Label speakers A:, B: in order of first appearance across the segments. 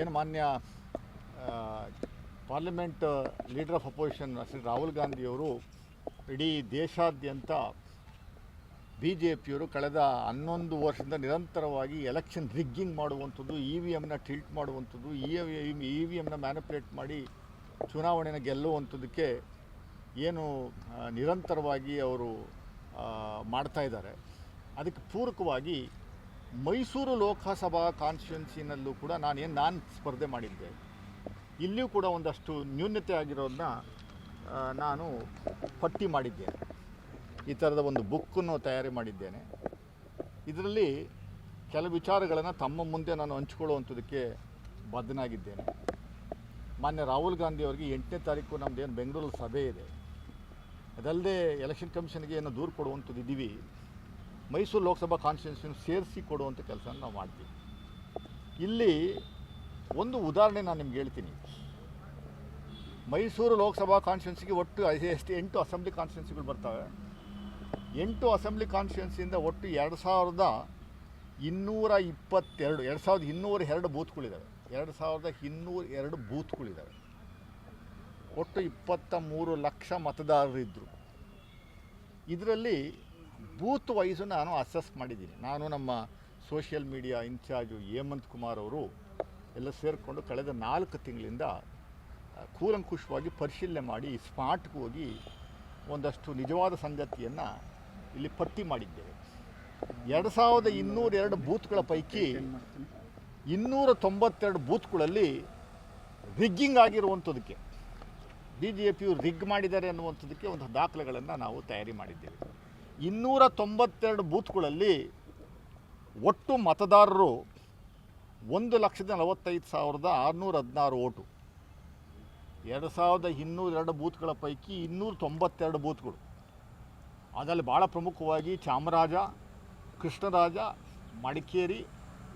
A: ಏನು ಮಾನ್ಯ parliament leader of opposition Shri Rahul ಗಾಂಧಿಯವರು ಇಡೀ ದೇಶಾದ್ಯಂತ ಬಿ ಜೆ ಪಿಯವರು ಕಳೆದ ಹನ್ನೊಂದು ವರ್ಷದಿಂದ ನಿರಂತರವಾಗಿ ಎಲೆಕ್ಷನ್ ರಿಗ್ಗಿಂಗ್ ಮಾಡುವಂಥದ್ದು ಇ ವಿ ಎಮ್ನ ಟಿಲ್ಟ್ ಮಾಡುವಂಥದ್ದು, ಇ ಇ ವಿ ಎಮ್ನ ಮ್ಯಾನಿಪುಲೇಟ್ ಮಾಡಿ ಚುನಾವಣೆನ ಗೆಲ್ಲುವಂಥದ್ದಕ್ಕೆ ಏನು ನಿರಂತರವಾಗಿ ಅವರು ಮಾಡ್ತಾ ಇದ್ದಾರೆ. ಅದಕ್ಕೆ ಪೂರಕವಾಗಿ ಮೈಸೂರು ಲೋಕಸಭಾ ಕಾನ್ಸ್ಟಿಟ್ಯುನ್ಸಿನಲ್ಲೂ ಕೂಡ ನಾನೇನು ನಾನು ಸ್ಪರ್ಧೆ ಮಾಡಿದ್ದೆ ಇಲ್ಲಿಯೂ ಕೂಡ ಒಂದಷ್ಟು ನ್ಯೂನ್ಯತೆ ಆಗಿರೋದನ್ನ ನಾನು ಪಟ್ಟಿ ಮಾಡಿದ್ದೇನೆ ಈ ಥರದ ಒಂದು ಬುಕ್ಕನ್ನು ತಯಾರಿ ಮಾಡಿದ್ದೇನೆ. ಇದರಲ್ಲಿ ಕೆಲವು ವಿಚಾರಗಳನ್ನು ತಮ್ಮ ಮುಂದೆ ನಾನು ಹಂಚ್ಕೊಳ್ಳುವಂಥದ್ದಕ್ಕೆ ಬದ್ಧನಾಗಿದ್ದೇನೆ. ಮಾನ್ಯ ರಾಹುಲ್ ಗಾಂಧಿ ಅವರಿಗೆ ಎಂಟನೇ ತಾರೀಕು ನಮ್ಮದೇನು ಬೆಂಗಳೂರಲ್ಲಿ ಸಭೆ ಇದೆ. ಅದಲ್ಲದೆ ಎಲೆಕ್ಷನ್ ಕಮಿಷನ್ಗೆ ಏನು ದೂರು ಕೊಡುವಂಥದ್ದು ಇದ್ದೀವಿ ಮೈಸೂರು ಲೋಕಸಭಾ ಕಾನ್ಸ್ಟಿಟ್ಯೂನ್ಸಿನ ಸೇರಿಸಿ ಕೊಡುವಂಥ ಕೆಲಸ ನಾವು ಮಾಡ್ತೀವಿ. ಇಲ್ಲಿ ಒಂದು ಉದಾಹರಣೆ ನಾನು ನಿಮ್ಗೆ ಹೇಳ್ತೀನಿ. ಮೈಸೂರು ಲೋಕಸಭಾ ಕಾನ್ಸ್ಟಿಟ್ಯೂನ್ಸಿಗೆ ಒಟ್ಟು ಎಷ್ಟು ಎಂಟು ಅಸೆಂಬ್ಲಿ ಕಾನ್ಸ್ಟಿಟ್ಯೂನ್ಸಿಗಳು ಬರ್ತವೆ. ಎಂಟು ಅಸೆಂಬ್ಲಿ ಕಾನ್ಸ್ಟಿಟ್ಯೂನ್ಸಿಯಿಂದ ಒಟ್ಟು ಎರಡು ಸಾವಿರದ ಇನ್ನೂರ ಇಪ್ಪತ್ತೆರಡು, ಎರಡು ಸಾವಿರದ ಇನ್ನೂರ ಎರಡು ಬೂತ್ಗಳಿದ್ದಾವೆ ಎರಡು ಸಾವಿರದ ಇನ್ನೂರ ಎರಡು ಬೂತ್ಗಳಿದ್ದಾವೆ ಒಟ್ಟು ಇಪ್ಪತ್ತ ಮೂರು ಲಕ್ಷ ಮತದಾರರಿದ್ದರು ಇದರಲ್ಲಿ ಬೂತ್ ವೈಸು ನಾನು ಅಸೆಸ್ ಮಾಡಿದ್ದೀನಿ. ನಾನು ನಮ್ಮ social media in charge Hemant Kumar ಅವರು ಎಲ್ಲ ಸೇರಿಕೊಂಡು ಕಳೆದ ನಾಲ್ಕು ತಿಂಗಳಿಂದ ಕೂಲಂಕುಷವಾಗಿ ಪರಿಶೀಲನೆ ಮಾಡಿ ಸ್ಮಾರ್ಟ್ಗೆ ಹೋಗಿ ಒಂದಷ್ಟು ನಿಜವಾದ ಸಂಗತಿಯನ್ನು ಇಲ್ಲಿ ಪಟ್ಟಿ ಮಾಡಿದ್ದೇವೆ. ಎರಡು ಸಾವಿರದ ಇನ್ನೂರ ಎರಡು ಬೂತ್ಗಳ ಪೈಕಿ ಇನ್ನೂರ ತೊಂಬತ್ತೆರಡು ಬೂತ್ಗಳಲ್ಲಿ ರಿಗ್ಗಿಂಗ್ ಆಗಿರುವಂಥದ್ದಕ್ಕೆ ಬಿ ಜೆ ಪಿಯು ರಿಗ್ ಮಾಡಿದ್ದಾರೆ ಅನ್ನುವಂಥದ್ದಕ್ಕೆ ಒಂದು ದಾಖಲೆಗಳನ್ನು ನಾವು ತಯಾರಿ ಮಾಡಿದ್ದೇವೆ. ಇನ್ನೂರ ತೊಂಬತ್ತೆರಡು ಬೂತ್ಗಳಲ್ಲಿ ಒಟ್ಟು ಮತದಾರರು ಒಂದು ಲಕ್ಷದ ನಲವತ್ತೈದು ಸಾವಿರದ ಆರುನೂರ ಹದಿನಾರು ಓಟು. ಎರಡು ಸಾವಿರದ ಇನ್ನೂರ ಎರಡು ಬೂತ್ಗಳ ಪೈಕಿ ಇನ್ನೂರ ತೊಂಬತ್ತೆರಡು ಬೂತ್ಗಳು. ಅದರಲ್ಲಿ ಭಾಳ ಪ್ರಮುಖವಾಗಿ ಚಾಮರಾಜ ಕೃಷ್ಣರಾಜ ಮಡಿಕೇರಿ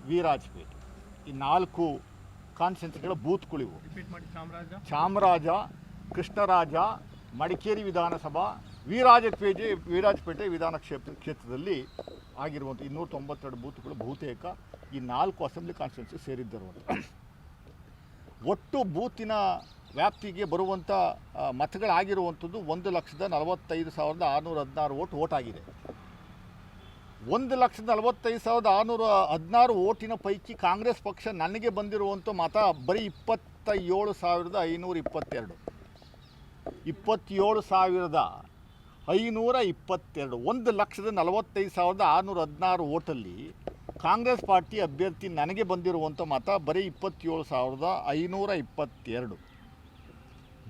A: ವೀರಾಜಪೇಟೆ. ಈ ನಾಲ್ಕು ಕಾನ್ಸ್ಟೆನ್ಸಿಗಳ ಬೂತ್ಗಳಿವು.
B: ಚಾಮರಾಜ
A: ಕೃಷ್ಣರಾಜ ಮಡಿಕೇರಿ ವಿಧಾನಸಭಾ ವೀರಾಜಪೇಟೆ ವೀರಾಜಪೇಟೆ ವಿಧಾನ ಕ್ಷೇತ್ರ ಕ್ಷೇತ್ರದಲ್ಲಿ ಆಗಿರುವಂಥ ಇನ್ನೂರ ತೊಂಬತ್ತೆರಡು ಬೂತ್ಗಳು ಬಹುತೇಕ ಈ ನಾಲ್ಕು ಅಸೆಂಬ್ಲಿ ಕಾನ್ಸ್ಟಿಟ್ಯೂನ್ಸಿ ಸೇರಿದ್ದಿರುವಂಥ ಒಟ್ಟು ಬೂತಿನ ವ್ಯಾಪ್ತಿಗೆ ಬರುವಂಥ ಮತಗಳಾಗಿರುವಂಥದ್ದು ಒಂದು ಲಕ್ಷದ ನಲವತ್ತೈದು ಸಾವಿರದ ಆರುನೂರ ಹದಿನಾರು ಓಟ್ ಓಟ್ ಆಗಿದೆ ಒಂದು ಲಕ್ಷದ ನಲವತ್ತೈದು ಸಾವಿರದ ಆರುನೂರ ಹದಿನಾರು ಓಟಿನ ಪೈಕಿ ಕಾಂಗ್ರೆಸ್ ಪಕ್ಷ ನನಗೆ ಬಂದಿರುವಂಥ ಮತ ಬರೀ ಇಪ್ಪತ್ತ ಏಳು ಸಾವಿರದ ಐನೂರ ಇಪ್ಪತ್ತೆರಡು. ಇಪ್ಪತ್ತೇಳು ಸಾವಿರದ ಐನೂರ ಇಪ್ಪತ್ತೆರಡು, ಒಂದು ಲಕ್ಷದ ನಲವತ್ತೈದು ಸಾವಿರದ ಆರುನೂರ ಹದಿನಾರು ಓಟಲ್ಲಿ ಕಾಂಗ್ರೆಸ್ ಪಾರ್ಟಿ ಅಭ್ಯರ್ಥಿ ನನಗೆ ಬಂದಿರುವಂಥ ಮತ ಬರೀ ಇಪ್ಪತ್ತೇಳು ಸಾವಿರದ ಐನೂರ ಇಪ್ಪತ್ತೆರಡು.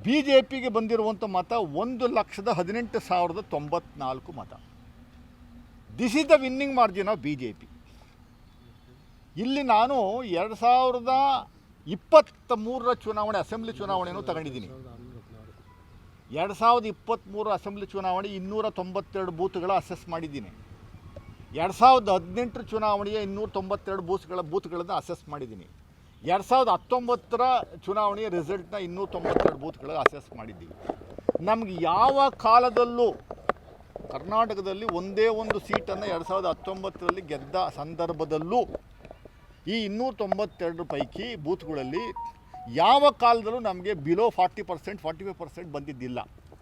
A: ಬಿ ಜೆ ಪಿಗೆ ಬಂದಿರುವಂಥ ಮತ ಒಂದು ಲಕ್ಷದ ಹದಿನೆಂಟು ಸಾವಿರದ ತೊಂಬತ್ನಾಲ್ಕು ಮತ. This is the winning margin of B J P ಇಲ್ಲಿ ನಾನು ಎರಡು ಸಾವಿರದ ಇಪ್ಪತ್ತ ಮೂರರ ಚುನಾವಣೆ, ಅಸೆಂಬ್ಲಿ ಚುನಾವಣೆಯನ್ನು ತಗೊಂಡಿದ್ದೀನಿ. ಎರಡು ಸಾವಿರದ ಇಪ್ಪತ್ತ್ಮೂರು ಅಸೆಂಬ್ಲಿ ಚುನಾವಣೆ ಇನ್ನೂರ ತೊಂಬತ್ತೆರಡು ಬೂತ್ಗಳ ಅಸೆಸ್ ಮಾಡಿದ್ದೀನಿ. ಎರಡು ಸಾವಿರದ ಹದಿನೆಂಟರ ಚುನಾವಣೆಯ ಇನ್ನೂರ ತೊಂಬತ್ತೆರಡು ಬೂತ್ಗಳ ಬೂತ್ಗಳನ್ನು ಅಸೆಸ್ ಮಾಡಿದ್ದೀನಿ. ಎರಡು ಸಾವಿರದ ಹತ್ತೊಂಬತ್ತರ ಚುನಾವಣೆಯ ರಿಸಲ್ಟ್ನ ಇನ್ನೂರ ತೊಂಬತ್ತೆರಡು ಬೂತ್ಗಳ ಅಸೆಸ್ ಮಾಡಿದ್ದೀವಿ. ನಮ್ಗೆ ಯಾವ ಕಾಲದಲ್ಲೂ ಕರ್ನಾಟಕದಲ್ಲಿ ಒಂದೇ ಒಂದು ಸೀಟನ್ನು ಎರಡು ಸಾವಿರದ ಹತ್ತೊಂಬತ್ತರಲ್ಲಿ ಗೆದ್ದ ಸಂದರ್ಭದಲ್ಲೂ ಈ ಇನ್ನೂರ ತೊಂಬತ್ತೆರಡು ಪೈಕಿ ಬೂತ್ಗಳಲ್ಲಿ ಯಾವ ಕಾಲದಲ್ಲೂ ನಮಗೆ below forty percent forty five percent ಬಂದಿದ್ದಿಲ್ಲ.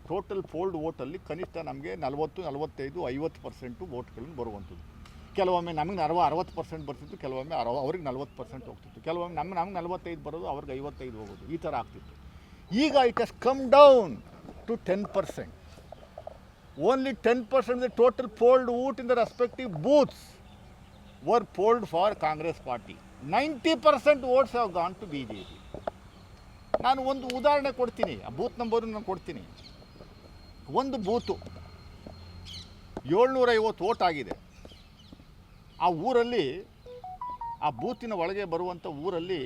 A: Total polled ವೋಟಲ್ಲಿ ಕನಿಷ್ಠ ನಮಗೆ ನಲವತ್ತು, ನಲವತ್ತೈದು, ಐವತ್ತು ಪರ್ಸೆಂಟು ವೋಟ್ಗಳನ್ನು ಬರುವಂಥದ್ದು. ಕೆಲವೊಮ್ಮೆ ನಮಗೆ ಅರವ ಅರವತ್ತು ಪರ್ಸೆಂಟ್ ಬರ್ತಿತ್ತು, ಕೆಲವೊಮ್ಮೆ ಅರವ, ಅವ್ರಿಗೆ ನಲ್ವತ್ತು ಪರ್ಸೆಂಟ್ ಹೋಗ್ತಿತ್ತು. ಕೆಲವೊಮ್ಮೆ ನಮ್ಮ ನಮ್ಗೆ ನಲವತ್ತೈದು ಬರೋದು, ಅವ್ರಿಗೆ ಐವತ್ತೈದು ಹೋಗೋದು. ಈ ಥರ ಆಗ್ತಿತ್ತು. ಈಗ it has come down to ten percent only ten percent the total polled vote in the respective booths were polled for Congress party ninety percent votes have gone to B J P ನಾನು ಒಂದು ಉದಾಹರಣೆ ಕೊಡ್ತೀನಿ. ಆ booth number ನಾನು ಕೊಡ್ತೀನಿ. ಒಂದು ಬೂತು. ಏಳ್ನೂರ ಐವತ್ತು ಓಟ್ ಆಗಿದೆ. ಆ ಊರಲ್ಲಿ, ಆ ಬೂತಿನ ಒಳಗೆ ಬರುವಂಥ ಊರಲ್ಲಿ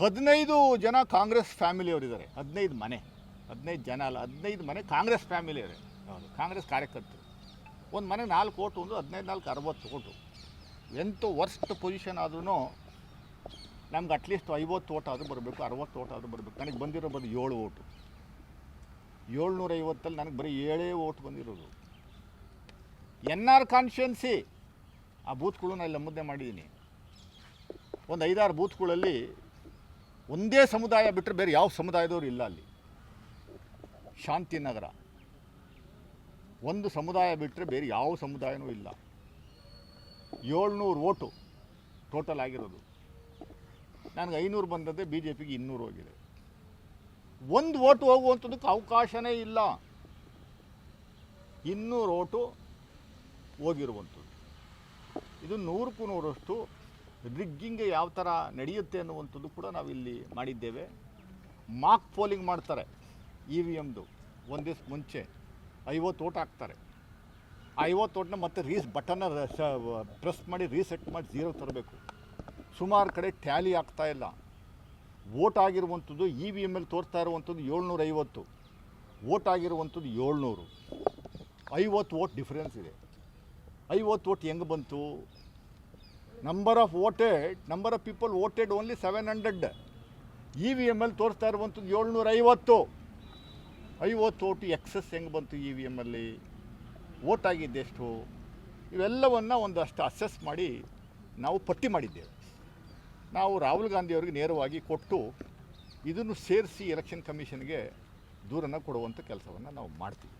A: ಹದಿನೈದು ಜನ ಕಾಂಗ್ರೆಸ್ ಫ್ಯಾಮಿಲಿಯವರಿದ್ದಾರೆ. ಹದಿನೈದು ಮನೆ. ಹದಿನೈದು ಜನ ಅಲ್ಲ, ಹದಿನೈದು ಮನೆ ಕಾಂಗ್ರೆಸ್ ಫ್ಯಾಮಿಲಿಯವರೇ. ಕಾಂಗ್ರೆಸ್ ಕಾರ್ಯಕರ್ತರು. ಒಂದು ಮನೆ ನಾಲ್ಕು ಓಟು ಒಂದು ಹದಿನೈದು, ನಾಲ್ಕು ಅರವತ್ತು ಓಟು ಎಂಥ ವರ್ಸ್ಟ್ ಪೊಸಿಷನ್ ಆದ್ರೂ ನಮ್ಗೆ ಅಟ್ಲೀಸ್ಟ್ ಐವತ್ತು ಓಟ್ ಆದರೂ ಬರಬೇಕು, ಅರವತ್ತು ಓಟ್ ಆದರೂ ಬರಬೇಕು. ನನಗೆ ಬಂದಿರೋ ಬಂದು ಏಳು ಓಟು. ಏಳ್ನೂರ ಐವತ್ತಲ್ಲಿ ನನಗೆ ಬರೀ ಏಳೇ ಓಟ್ ಬಂದಿರೋದು. ಎನ್ ಆರ್ ಕಾನ್ಸ್ಟಿಟ್ಯುನ್ಸಿ ಆ ಬೂತ್ಗಳು ನಾನು ಇಲ್ಲಿ ಮುದ್ದೆ ಮಾಡಿದ್ದೀನಿ ಒಂದು ಐದಾರು ಬೂತ್ಗಳಲ್ಲಿ ಒಂದೇ ಸಮುದಾಯ ಬಿಟ್ಟರೆ ಬೇರೆ ಯಾವ ಸಮುದಾಯದವರು ಇಲ್ಲ ಅಲ್ಲಿ. ಶಾಂತಿನಗರ. ಒಂದು ಸಮುದಾಯ ಬಿಟ್ಟರೆ ಬೇರೆ ಯಾವ ಸಮುದಾಯನೂ ಇಲ್ಲ. ಏಳ್ನೂರು ಓಟು ಟೋಟಲ್ ಆಗಿರೋದು. ನನಗೆ ಐನೂರು ಬಂದದ್ದೇ ಬಿ ಜೆ ಪಿಗೆ ಇನ್ನೂರು ಹೋಗಿದೆ. ಒಂದು ಓಟು ಹೋಗುವಂಥದ್ದಕ್ಕೆ ಅವಕಾಶನೇ ಇಲ್ಲ. ಇನ್ನೂರು ಓಟು ಹೋಗಿರುವಂಥದ್ದು. ಇದು ನೂರಕ್ಕೂ ನೂರಷ್ಟು ರಿಗ್ಗಿಂಗ್ ಯಾವ ಥರ ನಡೆಯುತ್ತೆ ಅನ್ನುವಂಥದ್ದು ಕೂಡ ನಾವಿಲ್ಲಿ ಮಾಡಿದ್ದೇವೆ. ಮಾಕ್ ಪೋಲಿಂಗ್ ಮಾಡ್ತಾರೆ ಇ ವಿ ಎಮ್ದು. ಒಂದು ದಿವಸ ಮುಂಚೆ ಐವತ್ತು ಓಟ್ ಹಾಕ್ತಾರೆ. ಐವತ್ತು ಓಟ್ನ ಮತ್ತೆ ರೀಸ್ ಬಟನ್ನ ಪ್ರೆಸ್ ಮಾಡಿ ರೀಸೆಟ್ ಮಾಡಿ ಝೀರೋ ತರಬೇಕು. ಸುಮಾರು ಕಡೆ ಟ್ಯಾಲಿ ಆಗ್ತಾ ಇಲ್ಲ. ವೋಟ್ ಆಗಿರುವಂಥದ್ದು ಇ ವಿ ಎಂ ಎಲ್ ತೋರಿಸ್ತಾ ಇರುವಂಥದ್ದು ಏಳ್ನೂರ ಐವತ್ತು ವೋಟ್ ಆಗಿರುವಂಥದ್ದು ಏಳ್ನೂರು. ಐವತ್ತು ವೋಟ್ ಡಿಫ್ರೆನ್ಸ್ ಇದೆ. ಐವತ್ತು ವೋಟ್ ಹೆಂಗೆ ಬಂತು? Number of voted, number of people voted only seven hundred. E V M L ತೋರಿಸ್ತಾ ಇರುವಂಥದ್ದು ಏಳ್ನೂರ ಐವತ್ತು ಐವತ್ತು ಓಟು ಎಕ್ಸಸ್ ಹೆಂಗೆ ಬಂತು ಇ ವಿ ಎಮ್ಮಲ್ಲಿ ವೋಟ್ ಆಗಿದ್ದೆಷ್ಟು? ಇವೆಲ್ಲವನ್ನು ಒಂದಷ್ಟು ಅಸೆಸ್ ಮಾಡಿ ನಾವು ಪಟ್ಟಿ ಮಾಡಿದ್ದೇವೆ. ನಾವು ರಾಹುಲ್ ಗಾಂಧಿಯವರಿಗೆ ನೇರವಾಗಿ ಕೊಟ್ಟು ಇದನ್ನು ಸೇರಿಸಿ ಎಲೆಕ್ಷನ್ ಕಮಿಷನ್ಗೆ ದೂರನ್ನು ಕೊಡುವಂಥ ಕೆಲಸವನ್ನು ನಾವು ಮಾಡ್ತೀವಿ.